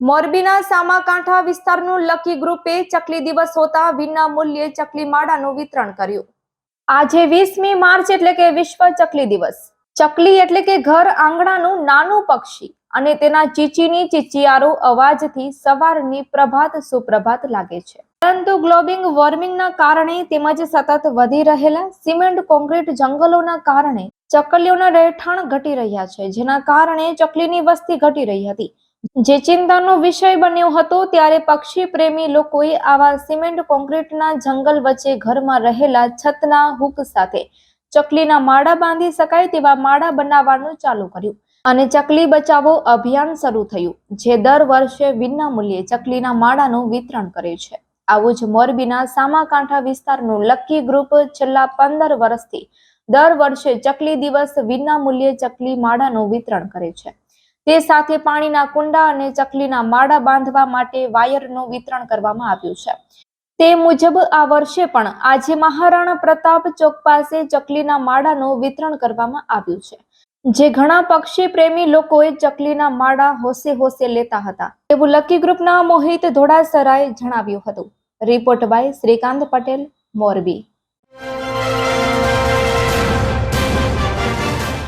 મોરબીના સામાકાંઠા વિસ્તારનું લકી ગ્રુપે ચકલી દિવસ હોતા વિના મૂલ્યે ચકલી માળાનું વિતરણ કર્યું. આજે વીસમી માર્ચ એટલે કે વિશ્વ ચકલી દિવસ. ચકલી એટલે કે ઘર આંગણાનું નાનું પક્ષી અને તેના ચીચીની ચીચિયારો અવાજથી સવારની પ્રભાત સુપ્રભાત લાગે છે. પરંતુ ગ્લોબિંગ વોર્મિંગના કારણે તેમજ સતત વધી રહેલા સિમેન્ટ કોન્ક્રીટ જંગલોના કારણે ચકલીઓના રહેઠાણ ઘટી રહ્યા છે, જેના કારણે ચકલીની વસ્તી ઘટી રહી હતી. જે ચિંતાનો વિષય બન્યો હતો ત્યારે પક્ષી પ્રેમી લોકોએ આવા સિમેન્ટ કોન્ક્રીટના જંગલ વચ્ચે ઘરમાં રહેલા છતના હુક સાથે ચકલીના માળા બાંધી શકાય તેવા માળા બનાવવાનું ચાલુ કર્યું અને ચકલી બચાવો અભિયાન શરૂ થયું, જે દર વર્ષે વિના મૂલ્યે ચકલીના માળાનું વિતરણ કરે છે. આવું જ મોરબીના સામાકાંઠા વિસ્તારનું લકી ગ્રુપ છેલ્લા પંદર વર્ષથી દર વર્ષે ચકલી દિવસ વિના મૂલ્યે ચકલી માળાનું વિતરણ કરે છે. તે સાથે પાણીના કુંડા અને ચકલીના માળા બાંધવા માટે વાયરનું વિતરણ કરવામાં આવ્યું છે. તે મુજબ આ વર્ષે પણ આજે મહારાણા પ્રતાપ ચોક પાસે ચકલીના માળાનું વિતરણ કરવામાં આવ્યું છે. જે ઘણા પક્ષી પ્રેમી લોકોએ ચકલીના માળા હોસે હોસે લેતા હતા. એવું લકી ગ્રુપના મોહિત ધોળાસરાએ જણાવ્યું હતું. Report by Shrikant Patel, Morbi.